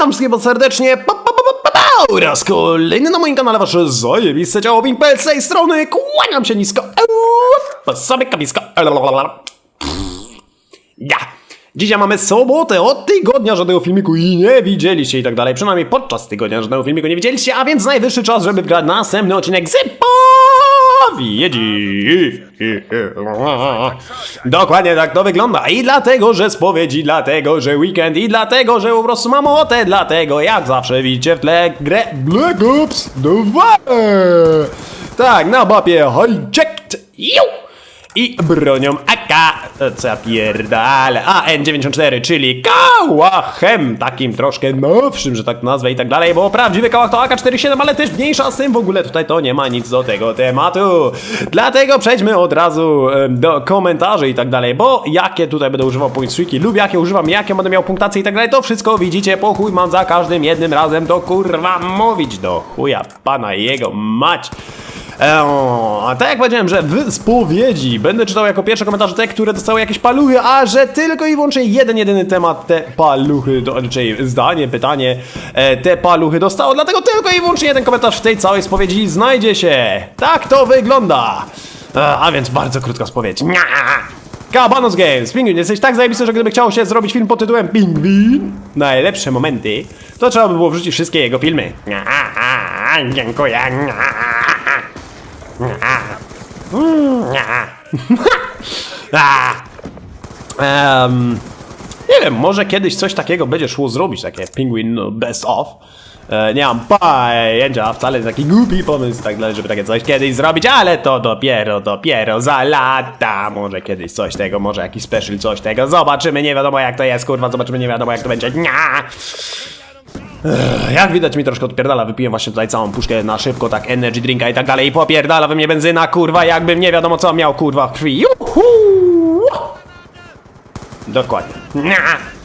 Witam wszystkich bardzo serdecznie. Pa, pa, pa, pa, pa, oraz kolejny na moim kanale wasze zajebiste ciało Pimpel z tej strony. Kłaniam się nisko. Sobie kapisko. Ja. Dzisiaj mamy sobotę od tygodnia żadnego filmiku i nie widzieliście i tak dalej. Przynajmniej podczas tygodnia żadnego filmiku nie widzieliście, a więc najwyższy czas, żeby wgrać następny odcinek z spowiedzi. Dokładnie tak to wygląda. I dlatego, że spowiedzi, dlatego, że weekend i dlatego, że po prostu mam ochotę, dlatego jak zawsze widzicie w tle grę Black Ops 2. Tak, na mapie hijacked. Ju! I bronią AK, co ja pierdale, AN-94, czyli kałachem, takim troszkę nowszym, że tak nazwę i tak dalej, bo prawdziwy kałach to AK-47, ale też mniejsza z tym w ogóle tutaj to nie ma nic do tego tematu. Dlatego przejdźmy od razu do komentarzy i tak dalej, bo jakie tutaj będę używał pointswiki lub jakie używam, jakie będę miał punktacje i tak dalej, to wszystko widzicie, po chuj mam za każdym jednym razem to kurwa mówić do chuja pana jego mać. Eee, tak jak powiedziałem, że w spowiedzi będę czytał jako pierwsze komentarze te, które dostały jakieś paluchy, a że tylko i wyłącznie jeden, jedyny temat te paluchy, do, czyli zdanie, pytanie, e, te paluchy dostało, dlatego tylko i wyłącznie jeden komentarz w tej całej spowiedzi znajdzie się. Tak to wygląda. E, a więc bardzo krótka spowiedź. Nia! Kabanos Games, Pingwin, jesteś tak zajebisty, że gdyby chciało się zrobić film pod tytułem Pingwin, najlepsze momenty, to trzeba by było wrzucić wszystkie jego filmy. Nia, Dziękuję. Em, nie wiem, może kiedyś coś takiego będzie szło zrobić, takie Penguin Best Of. E, nie mam pojęcia, wcale taki głupi pomysł, tak dalej, żeby takie coś kiedyś zrobić, ale to dopiero, dopiero za lata. Może kiedyś coś tego, może jakiś special coś tego. Zobaczymy, nie wiadomo jak to jest, kurwa, zobaczymy, nie wiadomo jak to będzie. Nia! Jak widać mi troszkę odpierdala, wypiłem właśnie tutaj całą puszkę na szybko, tak energy drinka i tak dalej i popierdala we mnie benzyna, kurwa, jakbym nie wiadomo co miał, kurwa, w krwi. Juhu! Dokładnie. Nia!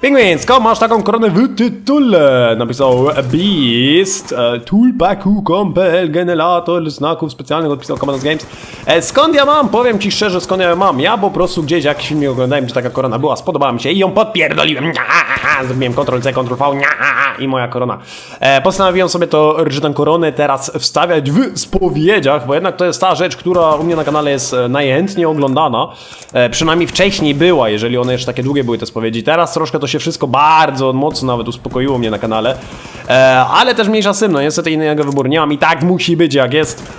Penguin, skąd masz taką koronę w tytule? Napisał Beast, e, toolpaku.com.pl, generator znaków specjalnych, odpisał Commandos Games. E, skąd ja mam? Powiem ci szczerze, skąd ja mam. Ja po prostu gdzieś jakiś film oglądałem, gdzie taka korona była, spodobała mi się i ją podpierdoliłem. Zrobiłem Ctrl-C, Ctrl-V i moja korona. E, postanowiłem sobie to, że tę koronę teraz wstawiać w spowiedziach, bo jednak to jest ta rzecz, która u mnie na kanale jest e, najchętniej oglądana. E, przynajmniej wcześniej była, jeżeli one jeszcze takie długie były te spowiedzi. Teraz troszkę to się wszystko bardzo mocno nawet uspokoiło mnie na kanale. E, ale też mniejsza z tym, no niestety innego wyboru nie mam i tak musi być jak jest.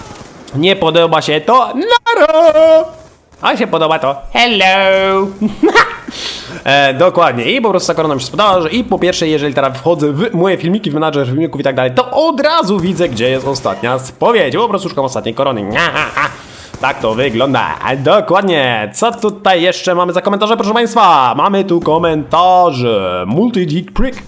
Nie podoba się to, nara! A się podoba to, hello! E, dokładnie. I po prostu ta korona mi się spodobała, że i po pierwsze, jeżeli teraz wchodzę w moje filmiki, w menadżer filmików i tak dalej, to od razu widzę, gdzie jest ostatnia spowiedź. Po prostu szukam ostatniej korony. Nia, Tak to wygląda. Dokładnie. Co tutaj jeszcze mamy za komentarze, proszę Państwa? Mamy tu komentarze. Multi-Dick Prick.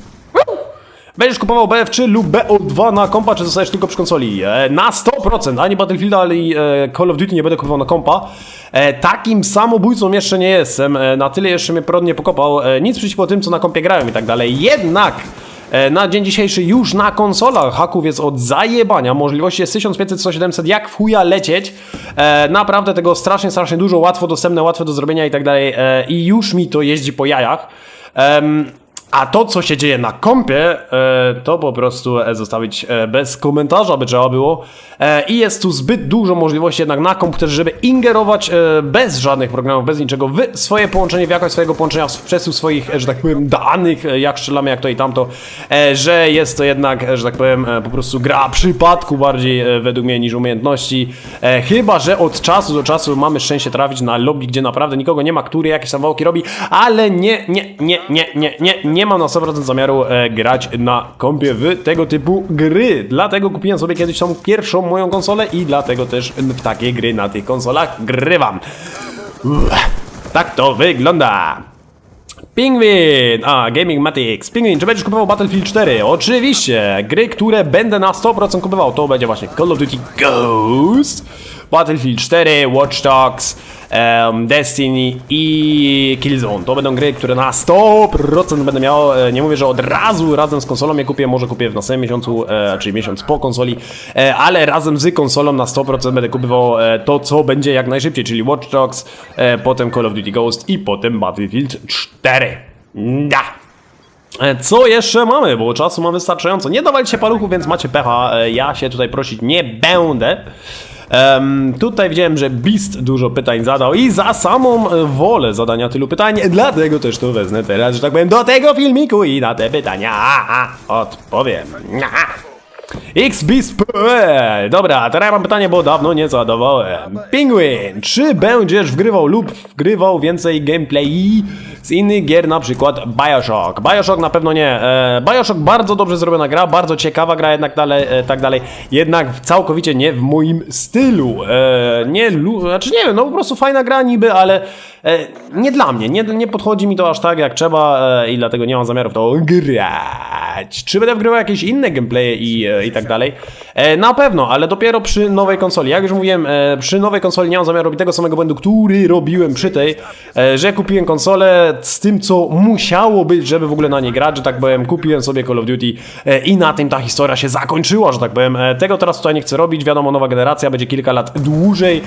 Będziesz kupował BF3 lub BO2 na kompa, czy zostajesz tylko przy konsoli? E, na 100%, ani Battlefielda, ani e, Call of Duty nie będę kupował na kompa. E, takim samobójcą jeszcze nie jestem, e, na tyle jeszcze mnie prąd nie pokopał. E, nic przeciwko tym, co na kompie grają i tak dalej. Jednak na dzień dzisiejszy już na konsolach haków jest od zajebania. Możliwości jest 1500, 1700, jak w chuja lecieć. E, naprawdę tego strasznie, strasznie dużo, łatwo dostępne, łatwe do zrobienia i tak dalej. E, I już mi to jeździ po jajach. Em, a to, co się dzieje na kompie, e, to po prostu e, zostawić e, bez komentarza by trzeba było. I jest tu zbyt dużo możliwości jednak na komputerze, żeby ingerować bez żadnych programów, bez niczego w swoje połączenie, w jakość swojego połączenia, w przesył swoich, że tak powiem, danych, jak strzelamy, jak to i tamto, że jest to jednak, że tak powiem, po prostu gra przypadku bardziej według mnie niż umiejętności. Chyba, że od czasu do czasu mamy szczęście trafić na lobby, gdzie naprawdę nikogo nie ma, który jakieś tam wałki robi, ale nie, nie, nie, nie, nie, nie, nie mam na 100% zamiaru e, grać na kompie w tego typu gry. Dlatego kupiłem sobie kiedyś tą pierwszą moją konsolę i dlatego też w takie gry na tych konsolach grywam. Uff, tak to wygląda. Pingwin! A, Gaming Matix. Pingwin, czy będziesz kupował Battlefield 4? Oczywiście! Gry, które będę na 100% kupował, to będzie właśnie Call of Duty Ghost, Battlefield 4, Watch Dogs, em, Destiny i Killzone. To będą gry, które na 100% będę miał. E, Nie mówię, że od razu razem z konsolą je kupię, może kupię w następnym miesiącu, e, czyli miesiąc po konsoli, e, ale razem z konsolą na 100% będę kupował e, to, co będzie jak najszybciej, czyli Watch Dogs, e, potem Call of Duty Ghost i potem Battlefield 4. Da! E, Co jeszcze mamy? Bo czasu mamy wystarczająco. Nie dawajcie paluchów, więc macie pecha. E, Ja się tutaj prosić nie będę. Em, tutaj widziałem, że Beast dużo pytań zadał i za samą e, wolę zadania tylu pytań, dlatego też to wezmę teraz, że tak powiem, do tego filmiku i na te pytania odpowiem. A. XBeast.pl Dobra, teraz mam pytanie, bo dawno nie zadawałem. Penguin, czy będziesz wgrywał lub wgrywał więcej gameplay z innych gier, na przykład Bioshock? Bioshock na pewno nie. E, Bioshock bardzo dobrze zrobiona gra, bardzo ciekawa gra, jednak dalej, e, tak dalej. Jednak całkowicie nie w moim stylu. E, nie, lu- znaczy nie wiem, no po prostu fajna gra niby, ale e, nie dla mnie. Nie, nie podchodzi mi to aż tak jak trzeba e, i dlatego nie mam zamiaru w to grać. Czy będę wgrywał jakieś inne gameplaye i, e, i tak dalej? E, na pewno, ale dopiero przy nowej konsoli. Jak już mówiłem, e, przy nowej konsoli nie mam zamiaru robić tego samego błędu, który robiłem przy tej, e, że kupiłem konsolę z tym, co musiało być, żeby w ogóle na niej grać, że tak powiem, kupiłem sobie Call of Duty i na tym ta historia się zakończyła, że tak powiem. Tego teraz tutaj nie chcę robić, wiadomo, nowa generacja będzie kilka lat dłużej,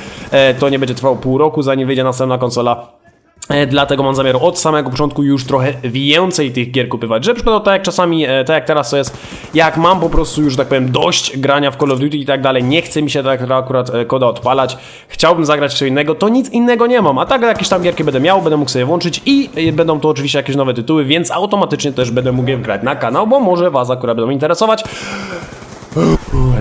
to nie będzie trwało pół roku, zanim wyjdzie następna konsola. E, Dlatego mam zamiar od samego początku już trochę więcej tych gier kupywać. Że przykładowo tak jak czasami, e, tak jak teraz to jest, jak mam po prostu już tak powiem dość grania w Call of Duty i tak dalej, nie chce mi się tak akurat e, koda odpalać, chciałbym zagrać w innego, to nic innego nie mam. A tak jakieś tam gierki będę miał, będę mógł sobie włączyć i będą to oczywiście jakieś nowe tytuły, więc automatycznie też będę mógł je wgrać na kanał, bo może Was akurat będą interesować.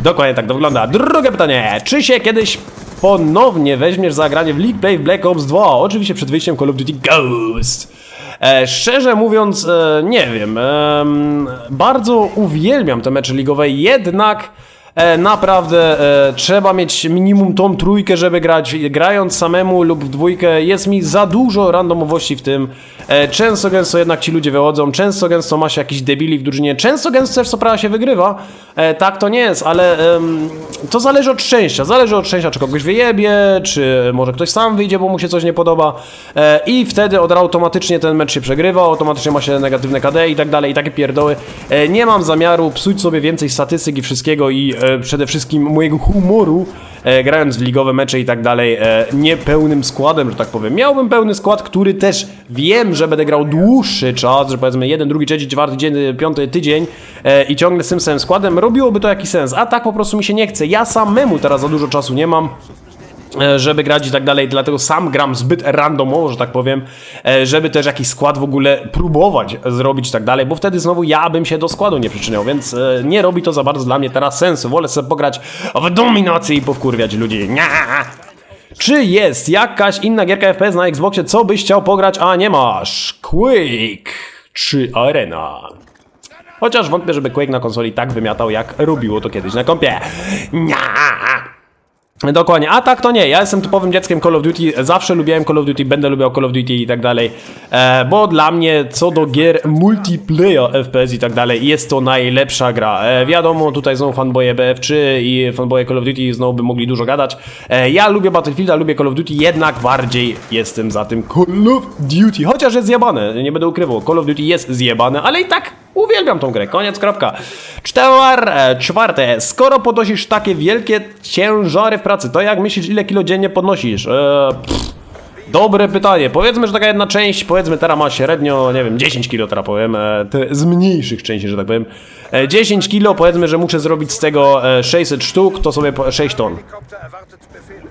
Dokładnie tak to wygląda. Drugie pytanie. Czy się kiedyś ponownie weźmiesz za granie w League Play w Black Ops 2? Oczywiście przed wyjściem Call of Duty Ghost. E, szczerze mówiąc, e, nie wiem. em, bardzo uwielbiam te mecze ligowe, jednak e, naprawdę e, trzeba mieć minimum tą trójkę, żeby grać. Grając samemu lub w dwójkę jest mi za dużo randomowości w tym. E, często gęsto jednak ci ludzie wychodzą, często gęsto ma się jakiś debili w drużynie, często gęsto też co prawda się wygrywa. E, tak to nie jest, ale to zależy od szczęścia. Zależy od szczęścia, czy kogoś wyjebie, czy może ktoś sam wyjdzie, bo mu się coś nie podoba. E, I wtedy od automatycznie ten mecz się przegrywa, automatycznie ma się negatywne KD i tak dalej, i takie pierdoły. E, nie mam zamiaru psuć sobie więcej statystyk i wszystkiego i przede wszystkim mojego humoru e, grając w ligowe mecze i tak dalej, e, niepełnym składem, że tak powiem. Miałbym pełny skład, który też wiem, że będę grał dłuższy czas, że powiedzmy jeden, drugi, trzeci, czwarty dzień, piąty tydzień e, i ciągle z tym samym składem, robiłoby to jakiś sens. A tak po prostu mi się nie chce. Ja samemu teraz za dużo czasu nie mam e, żeby grać i tak dalej, dlatego sam gram zbyt randomowo, że tak powiem, e, żeby też jakiś skład w ogóle próbować zrobić i tak dalej, bo wtedy znowu ja bym się do składu nie przyczyniał, więc e, nie robi to za bardzo dla mnie teraz sensu. Wolę sobie pograć w dominację i powkurwiać ludzi. Nia! Czy jest jakaś inna gierka FPS na Xboxie, co byś chciał pograć, a nie masz? Quake czy Arena? Chociaż wątpię, żeby Quake na konsoli tak wymiatał, jak robiło to kiedyś na kompie. Nia! Dokładnie, a tak to nie, ja jestem typowym dzieckiem Call of Duty, zawsze lubiłem Call of Duty, będę lubił Call of Duty i tak dalej, e, bo dla mnie co do gier multiplayer FPS i tak dalej jest to najlepsza gra. E, wiadomo, tutaj są fanboye BF3 i fanboye Call of Duty znowu by mogli dużo gadać. E, ja lubię Battlefielda, lubię Call of Duty, jednak bardziej jestem za tym Call of Duty, chociaż jest zjebane, nie będę ukrywał, Call of Duty jest zjebane, ale i tak Uwielbiam tą grę, koniec, kropka. Czwar, e, czwarte, skoro podnosisz takie wielkie ciężary w pracy, to jak myślisz, ile kilo dziennie podnosisz? E, pff, dobre pytanie. Powiedzmy, że taka jedna część, powiedzmy teraz ma średnio, nie wiem, 10 kilo teraz powiem, e, z mniejszych części, że tak powiem. E, 10 kilo, powiedzmy, że muszę zrobić z tego e, 600 sztuk, to sobie po- 6 ton.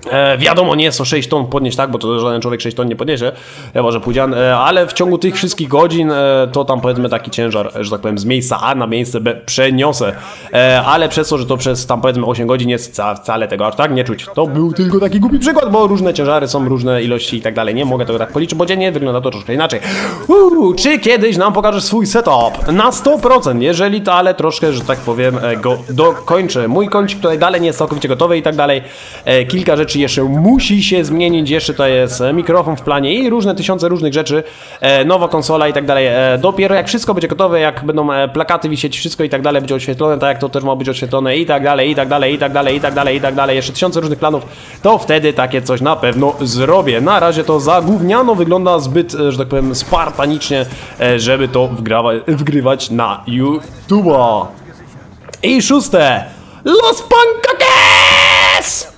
E, wiadomo, nie jest to 6 ton podnieść, tak, bo to żaden człowiek 6 ton nie podniesie, chyba że Pudzian, e, ale w ciągu tych wszystkich godzin e, to tam powiedzmy taki ciężar, że tak powiem, z miejsca A na miejsce B przeniosę, e, ale przez to, że to przez tam powiedzmy 8 godzin jest ca wcale tego aż tak nie czuć. To był tylko taki głupi przykład, bo różne ciężary są, różne ilości i tak dalej, nie mogę tego tak policzyć, bo dziennie wygląda to troszkę inaczej. Uuu, czy kiedyś nam pokażesz swój setup? Na 100%, jeżeli to, ale troszkę, że tak powiem, e, go dokończę. Mój kącik tutaj dalej nie jest całkowicie gotowy i tak dalej. E, kilka rzeczy jeszcze musi się zmienić, jeszcze to jest e, mikrofon w planie i różne tysiące różnych rzeczy, e, nowa konsola i tak dalej. E, dopiero jak wszystko będzie gotowe, jak będą plakaty wisieć, wszystko i tak dalej będzie oświetlone, tak jak to też ma być oświetlone i tak dalej, i tak dalej, i tak dalej, i tak dalej, i tak dalej, jeszcze tysiące różnych planów, to wtedy takie coś na pewno zrobię. Na razie to zagówniano wygląda zbyt, że tak powiem, spartanicznie, żeby to wgrawa- wgrywać na YouTube'a. I szóste, Los Pancaques!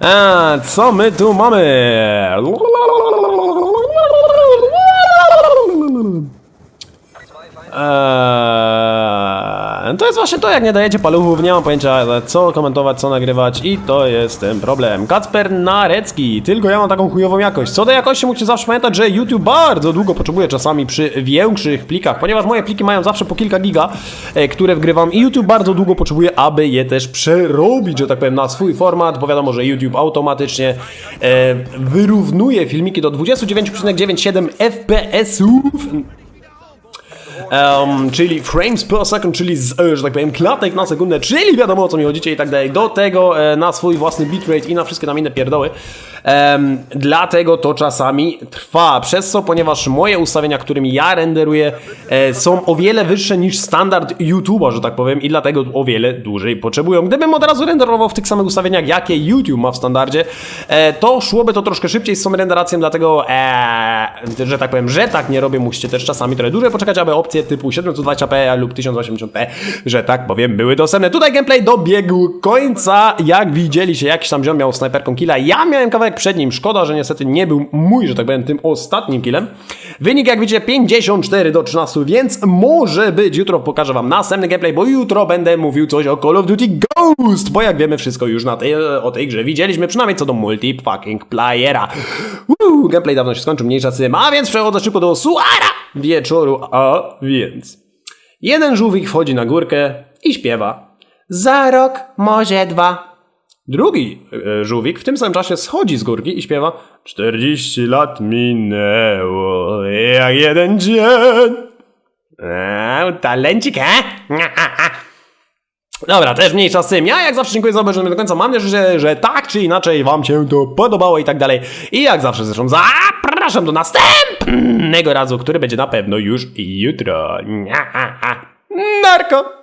A, co my tu mamy? Eee to jest właśnie to, jak nie dajecie paluchów, nie mam pojęcia co komentować, co nagrywać i to jest ten problem. Kacper Narecki, tylko ja mam taką chujową jakość. Co do jakości musicie zawsze pamiętać, że YouTube bardzo długo potrzebuje czasami przy większych plikach, ponieważ moje pliki mają zawsze po kilka giga, e, które wgrywam i YouTube bardzo długo potrzebuje, aby je też przerobić, że tak powiem, na swój format, bo wiadomo, że YouTube automatycznie e, wyrównuje filmiki do 29,97 FPS-ów Em, czyli frames per second, czyli z, e, że tak powiem klatek na sekundę, czyli wiadomo o co mi chodzicie i tak dalej. Do tego e, na swój własny bitrate i na wszystkie tam inne pierdoły. Em, dlatego to czasami trwa, przez co, ponieważ moje ustawienia, którymi ja renderuję, e, są o wiele wyższe niż standard YouTube'a, że tak powiem, i dlatego o wiele dłużej potrzebują. Gdybym od razu renderował w tych samych ustawieniach, jakie YouTube ma w standardzie, e, to szłoby to troszkę szybciej z tą renderacją, dlatego, e, że tak powiem, że tak nie robię, musicie też czasami trochę dłużej poczekać, aby opcje typu 720p lub 1080p, że tak powiem, były dostępne. Tutaj gameplay dobiegł końca, jak widzieliście, jakiś tam ziom miał snajperką killa, ja miałem kawałek przed nim, szkoda, że niestety nie był mój, że tak powiem, tym ostatnim killem. Wynik, jak widzicie, 54 do 13, więc może być, jutro pokażę wam następny gameplay, bo jutro będę mówił coś o Call of Duty Ghost, bo jak wiemy, wszystko już na tej, o tej grze widzieliśmy, przynajmniej co do multi-fucking playera. Uuu, gameplay dawno się skończył, mniejsza z tym, a więc przechodzę szybko do suara wieczoru, a więc... Jeden żółwik wchodzi na górkę i śpiewa. Za rok, może dwa. Drugi e, żółwik w tym samym czasie schodzi z górki i śpiewa 40 lat minęło jak jeden dzień. Eee, talencik, he? Dobra, też mniejsza z. Ja jak zawsze dziękuję za obejrzenie do końca. Mam nadzieję, że, że tak czy inaczej wam się to podobało i tak dalej. I jak zawsze zresztą zapraszam do następnego razu, który będzie na pewno już jutro. Narko!